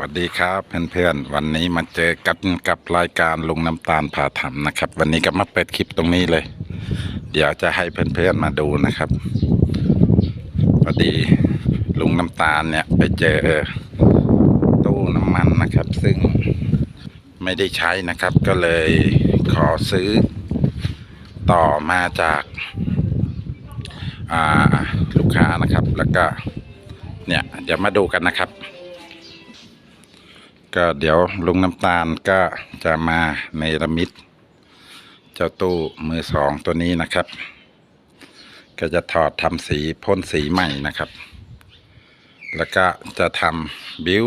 วัสดีครับเพื่อนๆวันนี้มาเจอกันกับรายการลุงน้ำตาลผ่าทำนะครับ วันนี้ก็มาเปิดคลิปตรงนี้เลย เดี๋ยวจะให้เพื่อนๆมาดูนะครับพอดีลุงน้ำตาลเนี่ยไปเจอตู้น้ำมันนะครับ ซึ่งไม่ได้ใช้นะครับ ก็เลยขอซื้อต่อมาจากลูกค้านะครับ แล้วก็เนี่ยเดี๋ยวมาดูกันนะครับ ก็เดี๋ยวลุงน้ำตาลก็จะมาในระมิดเจ้าตู้มือสองตัวนี้นะครับ ก็จะถอดทำสีพ่นสีใหม่นะครับ แล้วก็จะทำบิ้ว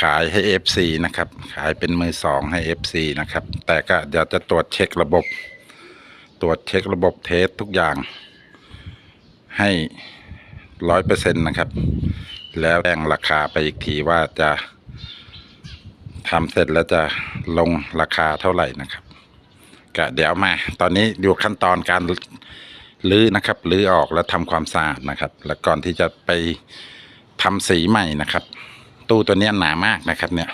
ขายให้ FC นะครับ ขายเป็นมือสองให้ FC นะครับ แต่ก็เดี๋ยวจะตรวจเช็คระบบ ตรวจเช็คระบบเทสทุกอย่างให้ร้อยเปอร์เซ็นต์นะครับ แล้วแจ้งราคาไปอีกทีว่าจะ ทำเสร็จแล้วจะลงราคาเท่าไหร่นะครับก็เดี๋ยวมา ตอนนี้อยู่ขั้นตอนการลื้อนะครับลื้อออกแล้วทำความสะอาดนะครับ แล้วก่อนที่จะไปทำสีใหม่นะครับ ตู้ตัวเนี้ยหนามากนะครับ เนี่ย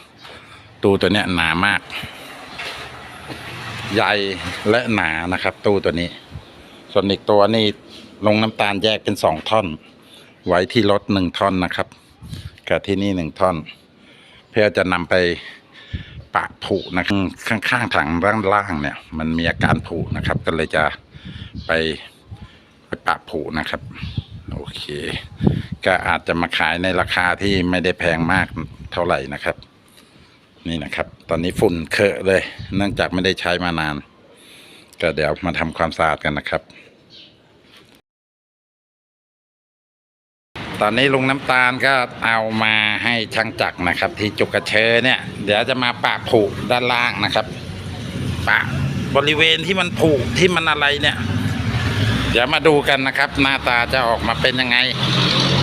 ตู้ตัวเนี้ยหนามาก ใหญ่และหนานะครับ ตู้ตัวนี้ ส่วนอีกตัวนี่ลงน้ำตาลแยกเป็นสองท่อน ไว้ที่รถหนึ่งท่อนนะครับกับที่นี่หนึ่งท่อน เพื่อจะนำไป ปะผุนะครับข้างๆถังด้านล่างเนี่ย มันมีอาการผุนะครับ ก็เลยจะไปไปปะผุนะครับ โอเค ก็อาจจะมาขายในราคาที่ไม่ได้แพงมากเท่าไหร่นะครับ นี่นะครับ ตอนนี้ฝุ่นเคอะเลย เนื่องจากไม่ได้ใช้มานาน ก็เดี๋ยวมาทำความสะอาดกันนะครับ ตอนนี้ลุงน้ำตาลก็เอามาให้ช่างจักรนะครับ ที่จุกกระเชอเนี่ย เดี๋ยวจะมาปะผุด้านล่างนะครับ ปะบริเวณที่มันผุที่มันอะไรเนี่ย เดี๋ยวมาดูกันนะครับ หน้าตาจะออกมาเป็นยังไง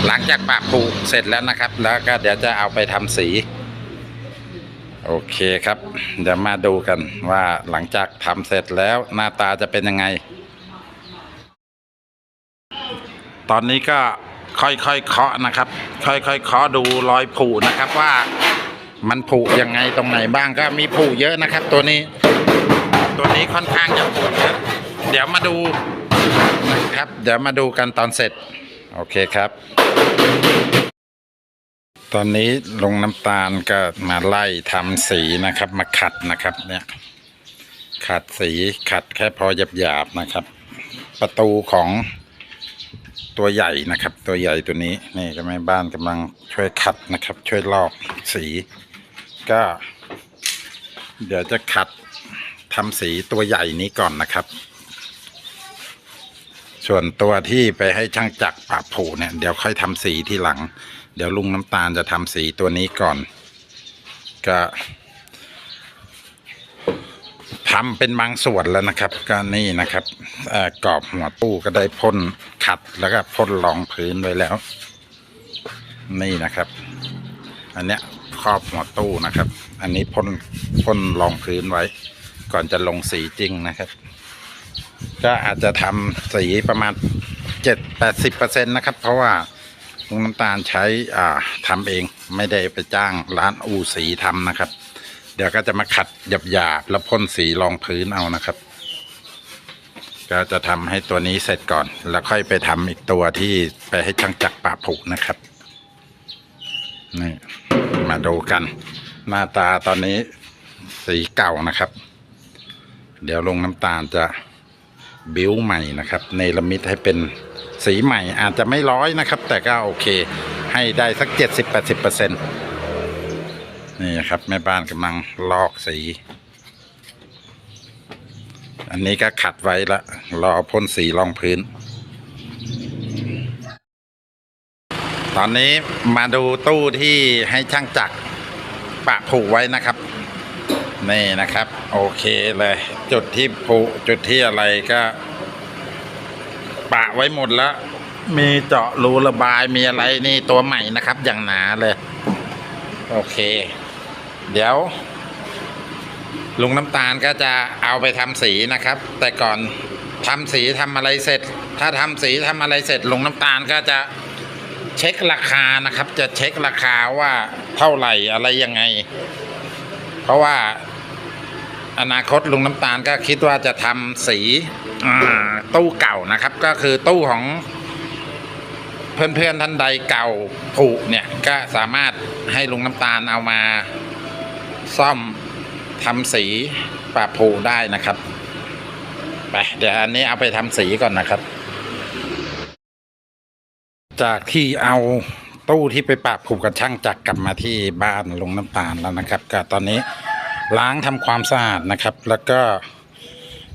หลังจากปะผุเสร็จแล้วนะครับ แล้วก็เดี๋ยวจะเอาไปทำสีโอเคครับ เดี๋ยวมาดูกันว่าหลังจากทำเสร็จแล้วหน้าตาจะเป็นยังไง ตอนนี้ก็ ค่อยๆเคาะนะครับ ค่อยๆเคาะดูรอยผุนะครับว่ามันผุยังไงตรงไหนบ้างก็มีผุเยอะนะครับ ตัวนี้ ตัวนี้ค่อนข้างจะผุเยอะเดี๋ยวมาดูนะครับ เดี๋ยวมาดูกันตอนเสร็จ โอเคครับ ตอนนี้ลงน้ำตาลก็มาไล่ทำสีนะครับ มาขัดนะครับเนี่ยขัดสีขัดแค่พอหยาบๆนะครับ ประตูของ ตัวใหญ่นะครับ ตัวใหญ่ตัวนี้นี่ก็แม่บ้านกำลังช่วยขัดนะครับ ช่วยลอกสี ก็ เดี๋ยวจะขัดทำสีตัวใหญ่นี้ก่อนนะครับ ส่วนตัวที่ไปให้ช่างจักรปะผูเนี่ยเดี๋ยวค่อยทำสีที่หลัง เดี๋ยวลุงน้ำตาลจะทำสีตัวนี้ก่อน ก็ ทำเป็นบางส่วนแล้วนะครับ ก็นี่นะครับอ่อกรอบหัวตู้ก็ได้พ่นขัดแล้วก็พ่นรองพื้นไว้แล้ว นี่นะครับ อันเนี้ยครอบหัวตู้นะครับ อันนี้พ่นพ่นรองพื้นไว้ ก่อนจะลงสีจริงนะครับ ก็อาจจะทำสีประมาณเจ็ดแปดสิบเปอร์เซ็นต์นะครับ เพราะว่าลุงน้ำตาลใช้อ่าทำเองไม่ได้ไปจ้างร้านอู่สีทำนะครับ เดี๋ยวก็จะมาขัดหยาบๆแล้วพ่นสีรองพื้นเอานะครับ ก็จะทำให้ตัวนี้เสร็จก่อน แล้วค่อยไปทำอีกตัวที่ไปให้ช่างจักรปะผุนะครับนี่มาดูกัน หน้าตาตอนนี้สีเก่านะครับ เดี๋ยวลงน้ำตาลจะบิ้วใหม่นะครับเนรมิตให้เป็นสีใหม่อาจจะไม่ร้อยนะครับ แต่ก็โอเค ให้ได้สักเจ็ดสิบแปดสิบเปอร์เซ็นต์ นี่ครับ แม่บ้านกำลังลอกสี อันนี้ก็ขัดไว้ละรอพ่นสีรองพื้น ตอนนี้มาดูตู้ที่ให้ช่างจักรปะผูกไว้นะครับ นี่นะครับ โอเคเลย จุดที่ผูจุดที่อะไรก็ ปะไว้หมดแล้ว มีเจาะรูระบายมีอะไรนี่ตัวใหม่นะครับ อย่างหนาเลยโอ เดี๋ยว ลุงน้ำตาลก็จะเอาไปทำสีนะครับ แต่ก่อนทำสีทำอะไรเสร็จ ถ้าทำสีทำอะไรเสร็จ ลุงน้ำตาลก็จะเช็คราคานะครับ จะเช็คราคาว่าเท่าไหร่อะไรยังไง เพราะว่าอนาคตลุงน้ำตาลก็คิดว่าจะทำสีตู้เก่านะครับ ก็คือตู้ของเพื่อนๆท่านใดเก่าผุเนี่ยก็สามารถให้ลุงน้ำตาลเอามา ซ่อมทำสีปรับผุได้นะครับไปเดี๋ยวอันนี้เอาไปทำสีก่อนนะครับ จากที่เอาตู้ที่ไปปรับผูกกับช่างจักรกลับมาที่บ้านลงน้ำตาลแล้วนะครับ ก็ตอนนี้ล้างทำความสะอาดนะครับ แล้วก็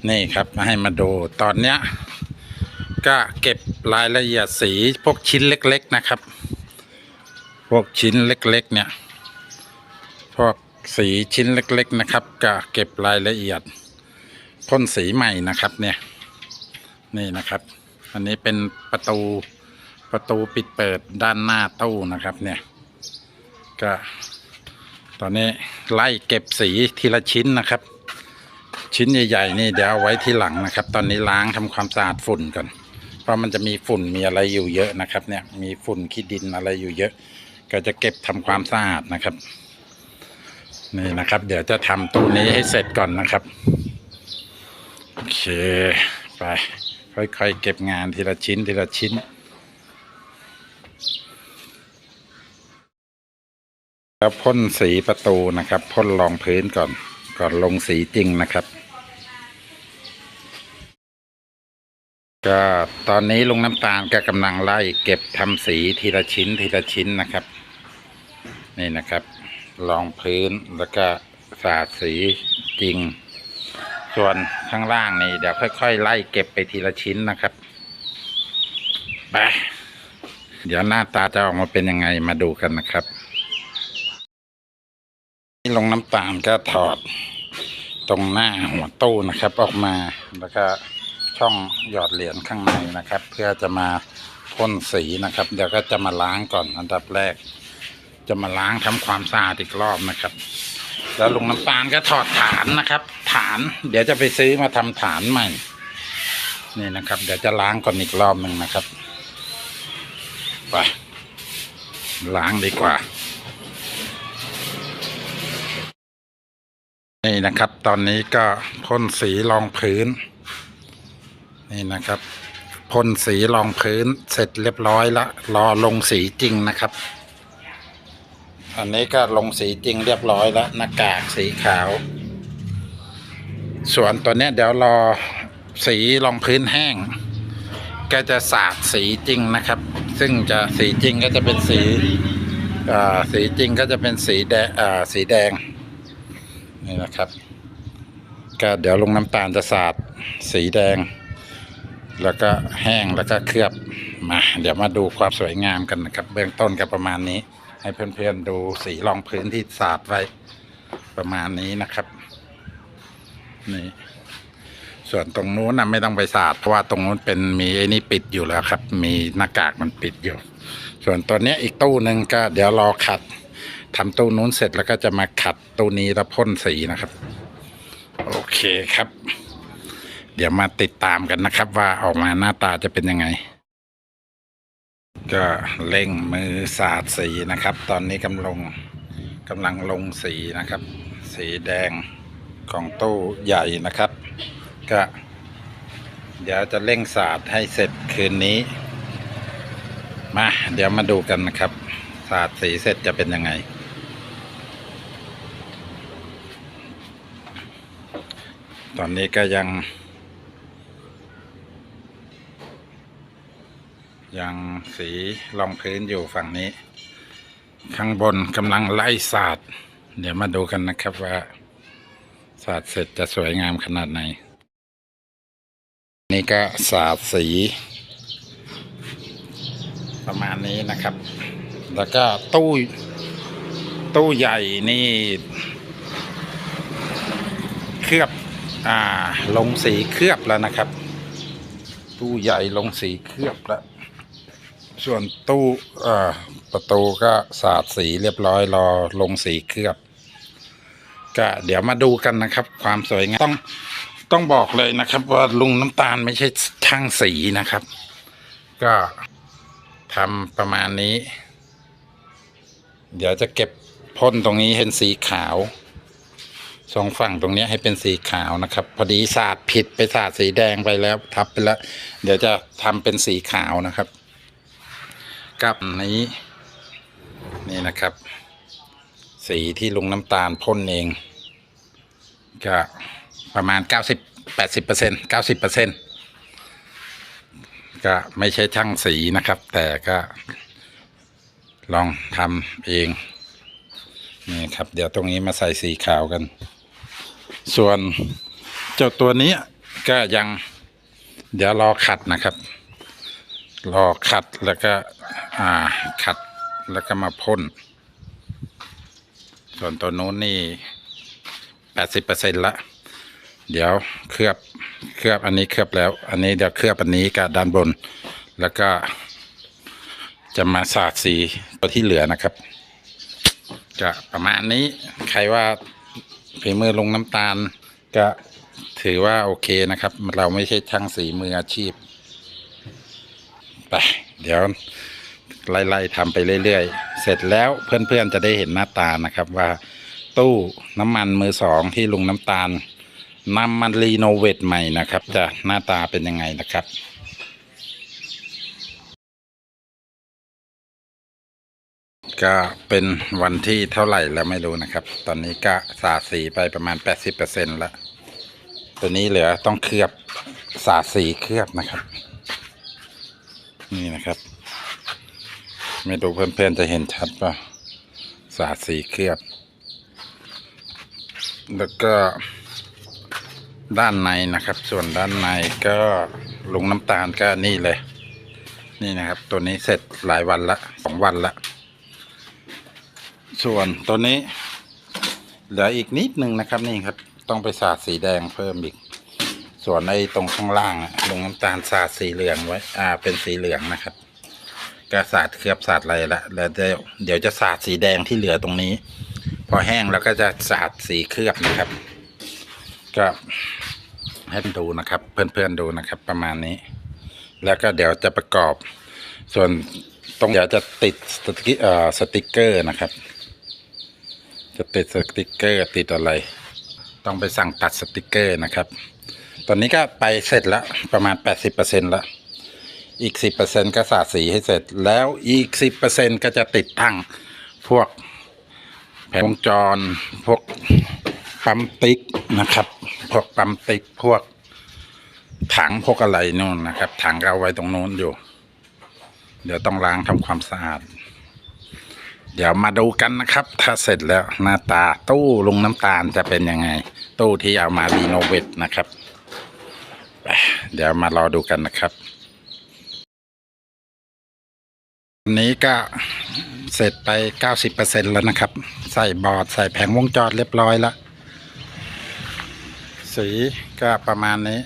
นี่ครับมาให้มาดูตอนเนี้ยก็เก็บรายละเอียดสีพวกชิ้นเล็ก ๆนะครับ พวกชิ้นเล็ก ๆ เนี่ย พวก สีชิ้นเล็ก ๆนะครับก็เก็บรายละเอียดพ่นสีใหม่นะครับเนี่ยนี่นะครับ อันนี้เป็นประตูประตูปิดเปิดด้านหน้าตู้นะครับเนี่ยก็ตอนนี้ไล่เก็บสีทีละชิ้นนะครับ ชิ้นใหญ่ๆนี่เดี๋ยวเอาไว้ที่หลังนะครับ ตอนนี้ล้างทำความสะอาดฝุ่นก่อน เพราะมันจะมีฝุ่นมีอะไรอยู่เยอะนะครับ เนี่ยมีฝุ่นขี้ดินอะไรอยู่เยอะ ก็จะเก็บทำความสะอาดนะครับ นี่นะครับ เดี๋ยวจะทำตู้นี้ให้เสร็จก่อนนะครับ โอเค ไป ค่อยๆ เก็บงานทีละชิ้นทีละชิ้น แล้วพ่นสีประตูนะครับพ่นรองพื้นก่อน ก่อนลงสีจริงนะครับ ก็ตอนนี้ลุงน้ำตาลก็กำลังไล่ เก็บทำสีทีละชิ้นทีละชิ้นนะครับ นี่นะครับ รองพื้นแล้วก็สาดสีจริง ส่วนข้างล่างนี่เดี๋ยวค่อย ๆ ไล่เก็บไปทีละชิ้นนะครับไปเดี๋ยวหน้าตาจะออกมาเป็นยังไงมาดูกันนะครับลงน้ำตาลก็ถอดตรงหน้าหัวตู้นะครับ ออกมาแล้วก็ช่องหยอดเหรียญข้างในนะครับ เพื่อจะมาพ่นสีนะครับ เดี๋ยวก็จะมาล้างก่อนอันดับแรก จะมาล้างทำความสะอาดอีกรอบนะครับ แล้วลุงน้ำตาลก็ถอดฐานนะครับ ฐาน เดี๋ยวจะไปซื้อมาทำฐานใหม่ นี่นะครับ เดี๋ยวจะล้างก่อนอีกรอบหนึ่งนะครับไปล้างดีกว่า นี่นะครับ ตอนนี้ก็พ่นสีรองพื้น นี่นะครับพ่นสีรองพื้นเสร็จเรียบร้อยล้วรอลงสีจริงนะครับ อันนี้ก็ลงสีจริงเรียบร้อยแล้วหน้ากากสีขาว ส่วนตัวเนี้ยเดี๋ยวรอสีรองพื้นแห้ง ก็จะสาดสีจริงนะครับ ซึ่งจะสีจริงก็จะเป็นสีสีจริงก็จะเป็นสีแดงสีแดงนี่นะครับ ก็เดี๋ยวลงน้ำตาลจะสาดสีแดง แล้วก็แห้งแล้วก็เคลือบ มาเดี๋ยวมาดูความสวยงามกันนะครับ เบื้องต้นก็ประมาณนี้ ให้เพื่อนๆดูสีรองพื้นที่สาดไว้ประมาณนี้นะครับนี่ส่วนตรงนู้นนะไม่ต้องไปสาดเพราะว่าตรงนู้นเป็นมีไอ้นี่ปิดอยู่แล้วครับ มีหน้ากากมันปิดอยู่ ส่วนตัวเนี้ยอีกตู้หนึ่งก็ เดี๋ยวรอขัดทำตู้นู้นเสร็จแล้วก็จะมาขัดตู้นี้แล้วพ่นสีนะครับ โอเคครับ เดี๋ยวมาติดตามกันนะครับ ว่าออกมาหน้าตาจะเป็นยังไง ก็เร่งมือสาดสีนะครับ ตอนนี้กำลังกำลังลงสีนะครับ สีแดงของตู้ใหญ่นะครับ ก็ เดี๋ยวจะเร่งสาดให้เสร็จคืนนี้ มาเดี๋ยวมาดูกันนะครับ สาดสีเสร็จจะเป็นยังไง ตอนนี้ก็ยัง ยังสีรองพื้นอยู่ฝั่งนี้ ข้างบนกำลังไล่สาดเดี๋ยวมาดูกันนะครับว่าสาดเสร็จจะสวยงามขนาดไหน นี่ก็สาดสี ประมาณนี้นะครับ แล้วก็ตู้ตู้ใหญ่นี่ เคลือบอ่าลงสีเคลือบแล้วนะครับ ตู้ใหญ่ลงสีเคลือบแล้ว ส่วนตู้ประตูก็สาดสีเรียบร้อยรอลงสีเคลือบ ก็เดี๋ยวมาดูกันนะครับ ความสวยงามต้องต้องบอกเลยนะครับ ว่าลุงน้ำตาลไม่ใช่ช่างสีนะครับ ก็ทำประมาณนี้ เดี๋ยวจะเก็บพ่นตรงนี้เห็นสีขาวสองฝั่งตรงนี้ให้เป็นสีขาวนะครับ พอดีสาดผิดไปสาดสีแดงไปแล้วทับไปแล้ว เดี๋ยวจะทำเป็นสีขาวนะครับ กับนี้นี่นะครับ สีที่ลุงน้ำตาลพ่นเอง ก็ประมาณ 90 80เปอร์เซ็นต์90เปอร์เซ็นต์ก็ไม่ใช่ช่างสีนะครับ แต่ก็ลองทำเองนี่ครับ เดี๋ยวตรงนี้มาใส่สีขาวกัน ส่วนเจ้าตัวนี้ก็ยัง เดี๋ยวรอขัดนะครับ รอขัดแล้วก็อ่าขัดแล้วก็มาพ่น ส่วนตัวนู้นนี่แปดสิบเปอร์เซ็นละ เดี๋ยวเคลือบเคลือบอันนี้เคลือบแล้ว อันนี้เดี๋ยวเคลือบอันนี้กับด้านบน แล้วก็ จะมาสาดสีตัวที่เหลือนะครับก็ประมาณนี้ใครว่าฝีมือลงน้ำตาล ก็ถือว่าโอเคนะครับ เราไม่ใช่ช่างสีมืออาชีพ ไป เดี๋ยวไล่ๆทำไปเรื่อยๆ เสร็จแล้วเพื่อนๆจะได้เห็นหน้าตานะครับว่าตู้น้ำมันมือสองที่ลุงน้ำตาลนำมันรีโนเวทใหม่นะครับ จะหน้าตาเป็นยังไงนะครับก็เป็นวันที่เท่าไหร่แล้วไม่รู้นะครับ ตอนนี้ก็สาดสีไปประมาณ 80%แล้ว ตัวนี้เหลือต้องเคลือบสาดสีเคลือบนะครับ นี่นะครับ ไม่รู้เพื่อนๆจะเห็นชัดป่ะสาดสีเคลือบ แล้วก็ด้านในนะครับ ส่วนด้านในก็ลงน้ำตาลก็นี่เลย นี่นะครับ ตัวนี้เสร็จหลายวันละสองวันละ ส่วนตัวนี้เหลืออีกนิดนึงนะครับนี่ครับ ต้องไปสาดสีแดงเพิ่มอีก ส่วนไอ้ตรงข้างล่างลงน้ำตาลสาดสีเหลืองไว้ อ่า เป็นสีเหลืองนะครับก็สาดเคลือบสาดอะไรละแล้วเดี๋ยวเดี๋ยวจะสาดสีแดงที่เหลือตรงนี้ พอแห้งแล้วก็จะสาดสีเคลือบนะครับ ก็ให้ดูนะครับ เพื่อนๆดูนะครับ ประมาณนี้ แล้วก็เดี๋ยวจะประกอบ ส่วนตรงเดี๋ยวจะติดสติกเอ่อสติกเกอร์นะครับ จะติดสติกเกอร์ติดอะไร ต้องไปสั่งตัดสติกเกอร์นะครับ ตอนนี้ก็ไปเสร็จแล้วประมาณ 80%แล้ว อีก 10%ก็สาดสีให้เสร็จ แล้วอีก 10%ก็จะติดตั้งพวกแผงวงจร พวกปั๊มติ๊กนะครับ พวกปั๊มติ๊กพวกถังพวกอะไรนู่นนะครับ ถังเอาไว้ตรงนู้นอยู่ เดี๋ยวต้องล้างทำความสะอาด เดี๋ยวมาดูกันนะครับ ถ้าเสร็จแล้วหน้าตาตู้ลงน้ำตาลจะเป็นยังไง ตู้ที่เอามารีโนเวทนะครับ เดี๋ยวมารอดูกันนะครับวันนี้ก็เสร็จไป 90%แล้วนะครับ ใส่บอร์ดใส่แผงวงจรเรียบร้อยแล้ว สีก็ประมาณนี้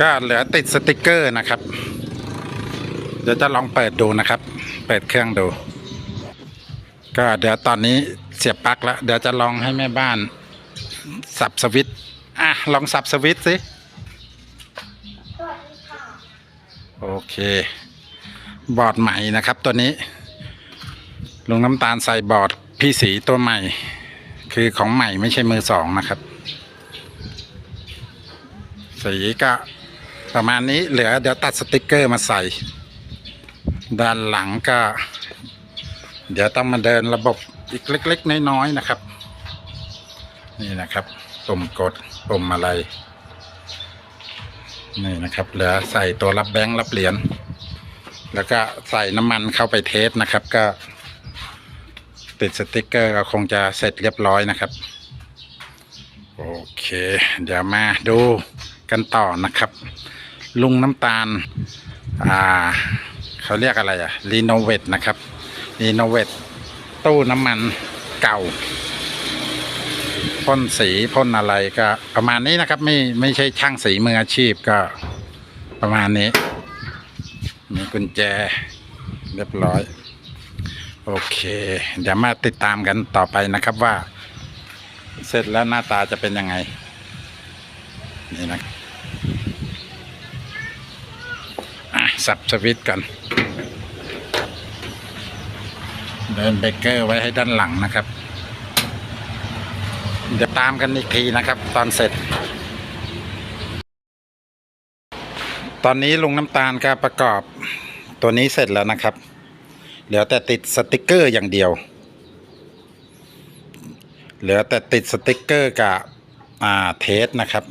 ก็เหลือติดสติกเกอร์นะครับ เดี๋ยวจะลองเปิดดูนะครับ เปิดเครื่องดู ก็เดี๋ยวตอนนี้ สียบปลั๊กแล้ว เดี๋ยวจะลองให้แม่บ้าน สับสวิตอะ ลองสับสวิตสิโอเค บอร์ดใหม่นะครับตัวนี้ลุงน้ำตาลใส่บอร์ดพี่สีตัวใหม่ คือของใหม่ไม่ใช่มือสองนะครับ สีก็ประมาณนี้เหลือเดี๋ยวตัดสติกเกอร์มาใส่ ด้านหลังก็ เดี๋ยวต้องมาเดินระบบ อีกเล็ก ๆ น้อยๆนะครับ นี่นะครับปุ่มกดปุ่มอะไร นี่นะครับ เหลือใส่ตัวรับแบงค์รับเหรียญแล้วก็ใส่น้ำมันเข้าไปเทสนะครับ ก็ ติดสติกเกอร์ก็คงจะเสร็จเรียบร้อยนะครับ โอเค เดี๋ยวมาดูกันต่อนะครับ ลุงน้ำตาล อ่า เขาเรียกอะไรอะรีโนเวทนะครับรีโนเวท ตู้น้ำมันเก่าพ่นสีพ่นอะไรก็ประมาณนี้นะครับ ไม่ไม่ใช่ช่างสีมืออาชีพก็ประมาณนี้ มีกุญแจเรียบร้อย โอเค เดี๋ยวมาติดตามกันต่อไปนะครับว่า เสร็จแล้วหน้าตาจะเป็นยังไง นี่นะสับสวิตช์กัน เดินเบเกอร์ไว้ให้ด้านหลังนะครับ เดี๋ยวตามกันอีกทีนะครับ ตอนเสร็จ ตอนนี้ลุงน้ำตาลก็ประกอบตัวนี้เสร็จแล้วนะครับ เหลือแต่ติดสติกเกอร์อย่างเดียว เหลือแต่ติดสติกเกอร์กับอ่าเทสนะครับ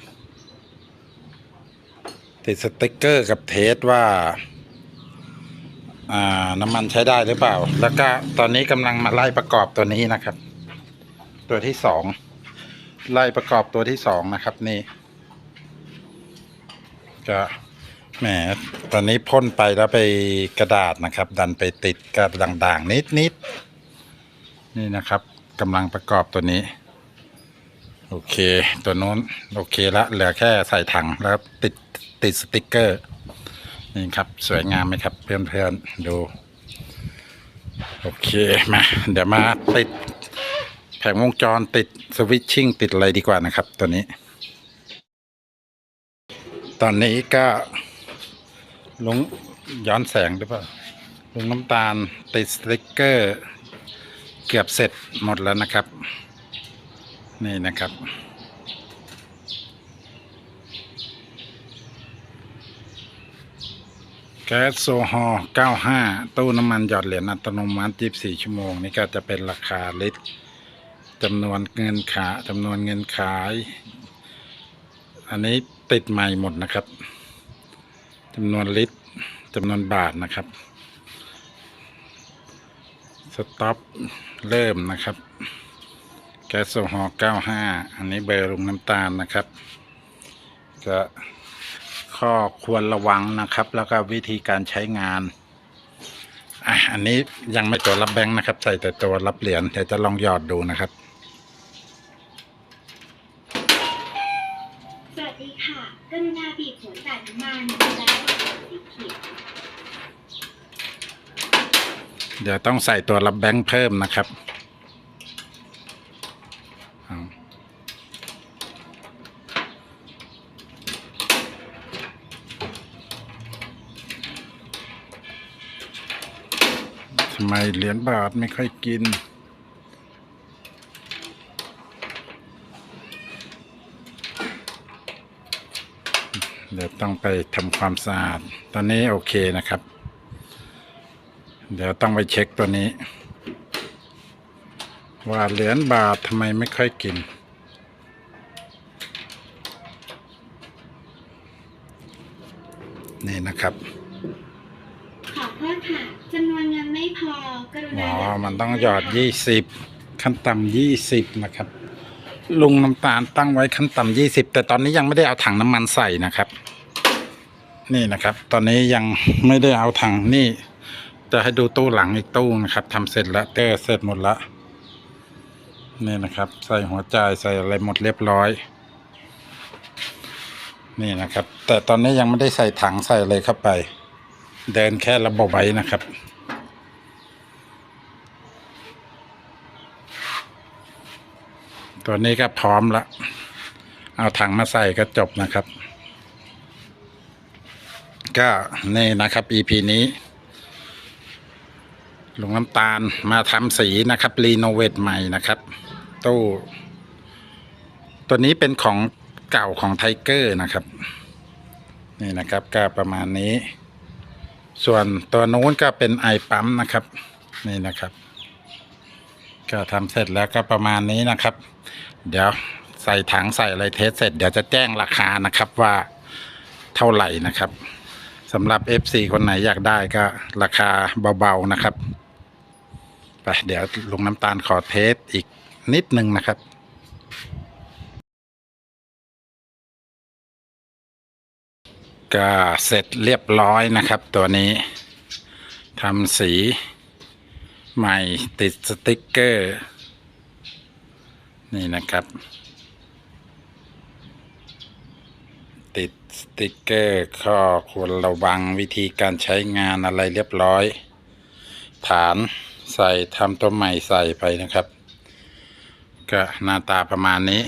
ติดสติกเกอร์กับเทสว่า น้ำมันใช้ได้หรือเปล่า แล้วก็ตอนนี้กำลังมาไล่ประกอบตัวนี้นะครับ ตัวที่สองไล่ประกอบตัวที่สองนะครับนี่ก็แหมตอนนี้พ่นไปแล้วไปกระดาษนะครับ ดันไปติดกระด่างๆ นิดๆนี่นะครับกำลังประกอบตัวนี้ โอเค ตัวโน้นโอเคละเหลือแค่ใส่ถังแล้วติดติดสติกเกอร์ นี่ครับสวยงามไหมครับเพื่อนๆดู โอเคมาเดี๋ยวมาติดแผงวงจรติดสวิตชิ่งติดอะไรดีกว่านะครับ ตัวนี้ ตอนนี้ก็ลุงย้อนแสงหรือเปล่าลงน้ำตาลติดสติกเกอร์ เกือบเสร็จหมดแล้วนะครับ นี่นะครับ ก๊สโซฮอล์95 ตู้น้ำมันหยอดเหรียญอัตโนมัติ 24 ชั่วโมง นี่ก็จะเป็นราคาลิตรจำนวนเงินขาจำนวนเงินขาย อันนี้ติดใหม่หมดนะครับจำนวนลิตรจำนวนบาทนะครับ สต็อปเริ่มนะครับ แก๊สโซฮอล์95 อันนี้เบอร์ลุงน้ำตาลนะครับก็ อควรระวังนะครับ แล้วก็วิธีการใช้งานอะอันนี้ยังไม่ตัวรับแบงค์นะครับ ใส่แต่ตัวรับเหรียญเดี๋ยวจะลองหยอดดูนะครับ สวัสดีค่ะกรุณาบีบหัวจ่ายน้ำมันและสีเขียวเดี๋ยวต้องใส่ตัวรับแบงค์เพิ่มนะครับ ไมเหรียญบาทไม่ค่อยกิน เดี๋ยวต้องไปทำความสะอาด ตอนนี้โอเคนะครับ เดี๋ยวต้องไปเช็คตัวนี้ ว่าเหรียญบาททำไมไม่ค่อยกินนี่นะครับ ขอโทษค่ะจำนวนเงินไม่พอ กรุ อ๋ ณา อ มันต้องหยอดยี่สิบขั้นต่ำยี่สิบนะครับ ลุงน้ำตาลตั้งไว้ขั้นต่ำยี่สิบแต่ตอนนี้ยังไม่ได้เอาถังน้ำมันใส่นะครับ นี่นะครับ ตอนนี้ยังไม่ได้เอาถังนี่ จะให้ดูตู้หลังอีกตู้นะครับทำเสร็จแล้วเตอร์เสร็จหมดละนี่นะครับ ใส่หัวใจใส่อะไรหมดเรียบร้อย นี่นะครับ แต่ตอนนี้ยังไม่ได้ใส่ถังใส่อะไรเข้าไป เดินแค่ระบบไว้นะครับ ตัวนี้ก็พร้อมละ เอาถังมาใส่ก็จบนะครับ ก็นี่นะครับ EP นี้ลงน้ำตาลมาทำสีนะครับรีโนเวทใหม่นะครับ ตู้ ตัวนี้เป็นของเก่าของไทเกอร์นะครับ นี่นะครับก็ประมาณนี้ ส่วนตัวนู้นก็เป็นไอปั๊มนะครับ นี่นะครับ ก็ทำเสร็จแล้วก็ประมาณนี้นะครับ เดี๋ยวใส่ถังใส่อะไรเทสเสร็จ เดี๋ยวจะแจ้งราคานะครับว่าเท่าไหร่นะครับสำหรับ FC คนไหนอยากได้ก็ราคาเบาๆนะครับไปเดี๋ยวลงน้ำตาลขอเทสอีกนิดนึงนะครับก็เสร็จเรียบร้อยนะครับ ตัวนี้ทำสีใหม่ติดสติกเกอร์ นี่นะครับ ติดสติกเกอร์ข้อควรระวังวิธีการใช้งานอะไรเรียบร้อย ฐานใส่ทำตัวใหม่ใส่ไปนะครับ ก็หน้าตาประมาณนี้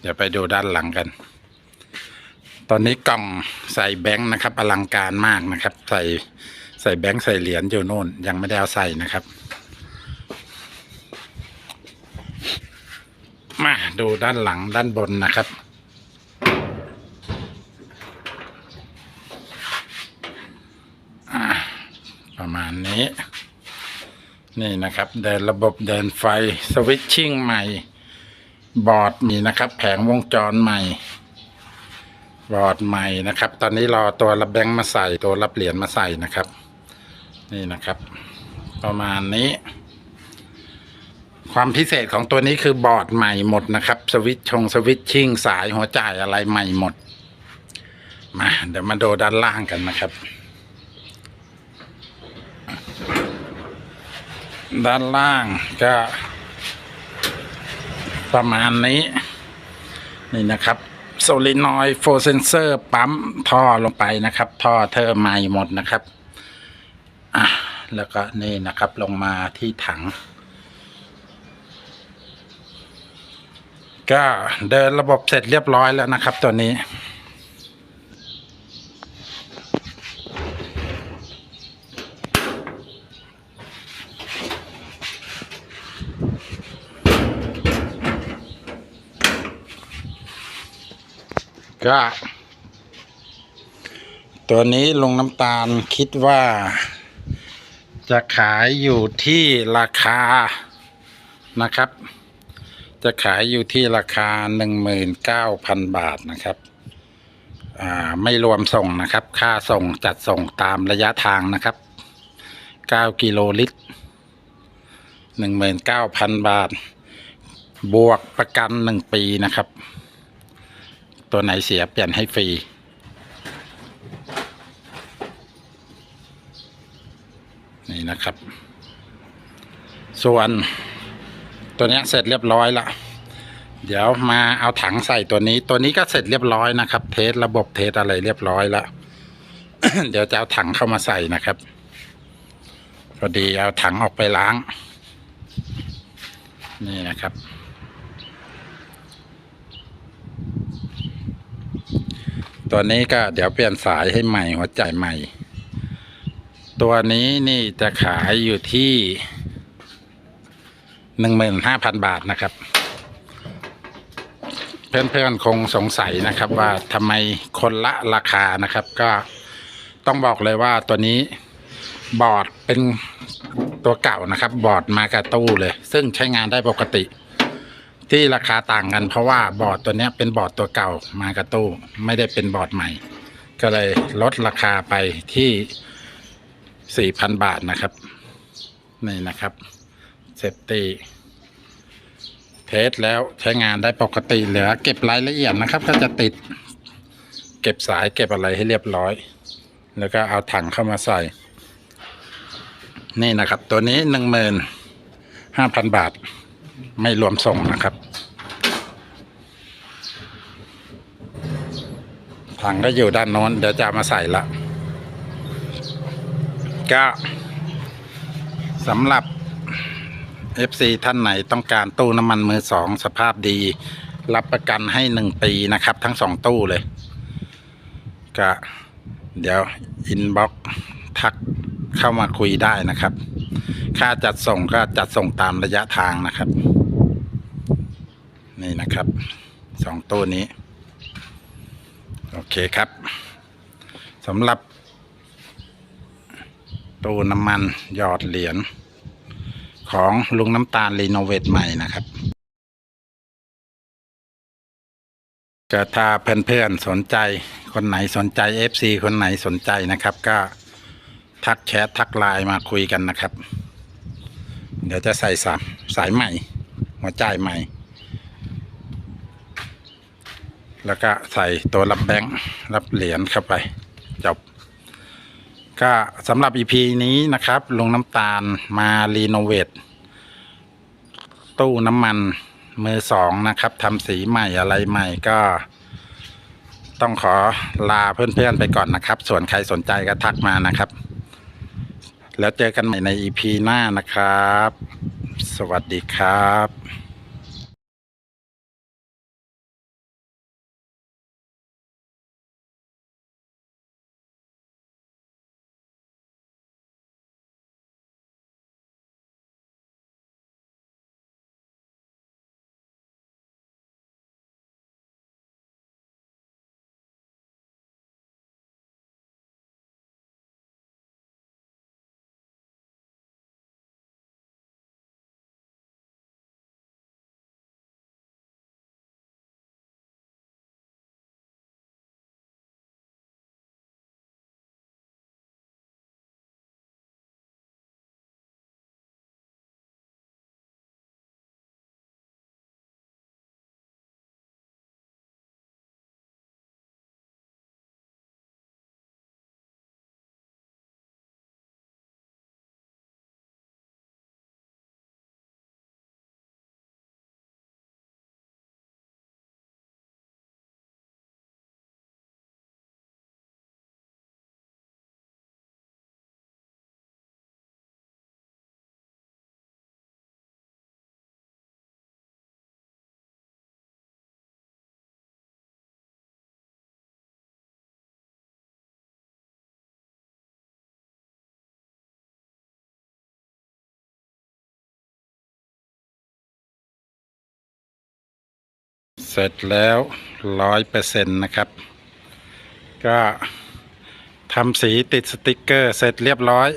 เดี๋ยวไปดูด้านหลังกัน ตอนนี้กล่องใส่แบงค์นะครับอลังการมากนะครับ ใส่ใส่แบงค์ใส่เหรียญอยู่โน่น ยังไม่ได้เอาใส่นะครับ มาดูด้านหลังด้านบนนะครับ ประมาณนี้ นี่นะครับ เดินระบบเดินไฟสวิตชิ่งใหม่ บอร์ดมีนะครับ แผงวงจรใหม่ บอร์ดใหม่นะครับ ตอนนี้รอตัวรับแบงค์มาใส่ตัวรับเหรียญมาใส่นะครับ นี่นะครับ ประมาณนี้ ความพิเศษของตัวนี้คือบอร์ดใหม่หมดนะครับ สวิตช์ชงสวิตชิ่งสายหัวจ่ายอะไรใหม่หมด มาเดี๋ยวมาดูด้านล่างกันนะครับ ด้านล่างก็ ประมาณนี้ นี่นะครับโซลินอยโฟเซนเซอร์ปั๊มท่อลงไปนะครับ ท่อเทอร์ใหม่หมดนะครับ อะ แล้วก็นี่นะครับลงมาที่ถัง ก็เดินระบบเสร็จเรียบร้อยแล้วนะครับ ตัวนี้ ก็ ตัวนี้ลงน้ำตาลคิดว่า จะขายอยู่ที่ราคานะครับ จะขายอยู่ที่ราคาหนึ่งหมื่นเก้าพันบาทนะครับอ่าไม่รวมส่งนะครับ ค่าส่งจัดส่งตามระยะทางนะครับเก้ากิโลลิตรหนึ่งหมื่นเก้าพันบาท บวกประกันหนึ่งปีนะครับ ตัวไหนเสียเปลี่ยนให้ฟรีนี่นะครับ ส่วน ตัวนี้เสร็จเรียบร้อยละเดี๋ยวมาเอาถังใส่ตัวนี้ ตัวนี้ก็เสร็จเรียบร้อยนะครับ เทสระบบเทสอะไรเรียบร้อยล้วเดี๋ยวจะเอาถังเข้ามาใส่นะครับพอดีเอาถังออกไปล้าง นี่นะครับ ตัวนี้ก็เดี๋ยวเปลี่ยนสายให้ใหม่หัวใจใหม่ ตัวนี้นี่จะขายอยู่ที่ หนึ่งหมื่นห้าพันบาทนะครับ เพื่อนๆคงสงสัยนะครับว่าทำไมคนละราคานะครับ ก็ต้องบอกเลยว่าตัวนี้บอร์ดเป็นตัวเก่านะครับ บอร์ดมากับตู้เลย ซึ่งใช้งานได้ปกติ ที่ราคาต่างกัน เพราะว่าบอร์ดตัวนี้เป็นบอร์ดตัวเก่ามากับตู้ไม่ได้เป็นบอร์ดใหม่ ก็เลยลดราคาไปที่สี่พันบาทนะครับ นี่นะครับ เซฟตี้เทสแล้วใช้งานได้ปกติเหลือ เก็บรายละเอียดนะครับ ก็จะติด เก็บสายเก็บอะไรให้เรียบร้อย แล้วก็เอาถังเข้ามาใส่ นี่นะครับ ตัวนี้หนึ่งหมื่นห้าพันบาท ไม่รวมส่งนะครับถังก็อยู่ด้านโน้นเดี๋ยวจะมาใส่ละก็สำหรับ FC ท่านไหนต้องการตู้น้ำมันมือสองสภาพดี รับประกันให้หนึ่งปีนะครับ ทั้งสองตู้เลย ก็ เดี๋ยวอินบ็อกทักเข้ามาคุยได้นะครับ ค่าจัดส่งก็จัดส่งตามระยะทางนะครับ นี่นะครับสองตู้นี้ โอเคครับสำหรับตู้น้ำมันหยอดเหรียญ ของลุงน้ำตาลรีโนเวทใหม่นะครับก็ถ้าเพื่อนๆสนใจคนไหนสนใจ FC คนไหนสนใจนะครับ ก็ทักแชททักไลน์มาคุยกันนะครับ เดี๋ยวจะใส่สายสายใหม่ หัวใจายใหม่ แล้วก็ใส่ตัวรับแบงค์รับเหรียญเข้าไปจบ ก็สำหรับ EP นี้นะครับลุงน้ำตาลมารีโนเวทตู้น้ำมันมือสองนะครับทำสีใหม่อะไรใหม่ก็ ต้องขอลาเพื่อนๆไปก่อนนะครับ ส่วนใครสนใจก็ทักมานะครับ แล้วเจอกันใหม่ใน EP หน้านะครับ สวัสดีครับ เสร็จแล้วร้อยเปอร์เซ็นต์นะครับ ก็ทำสีติดสติกเกอร์เสร็จเรียบร้อย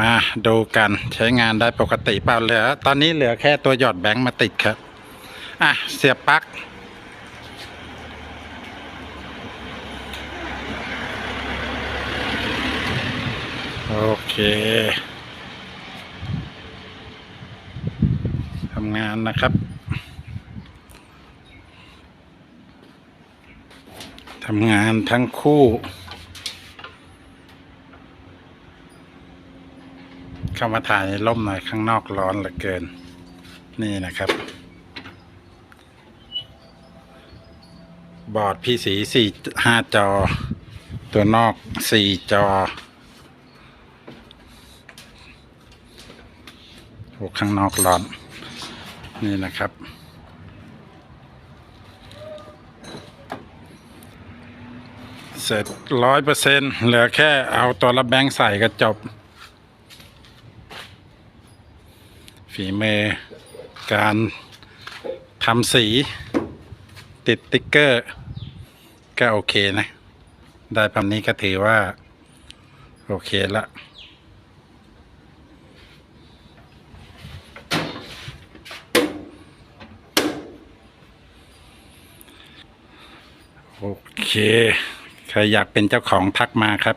มาดูกันใช้งานได้ปกติเปล่าเหลือ ตอนนี้เหลือแค่ตัวหยอดแบงค์มาติดครับ อะ เสียบปลั๊กโอเคทำงานนะครับ ทำงานทั้งคู่ เข้ามาถ่ายในร่มหน่อยข้างนอกร้อนเหลือเกิน นี่นะครับ บอร์ดพี่สีสี่ห้าจอ ตัวนอกสี่จอโอ้ข้างนอกร้อน นี่นะครับ เสร็จร้อยเปอร์เซ็นเหลือแค่เอาตัวรับแบงค์ใส่ก็จบ ฝีมือการทำสี ติดติ๊กเกอร์ ก็โอเคนะ ได้แบบนี้ก็ถือว่า โอเคละโอเค ใครอยากเป็นเจ้าของทักมาครับ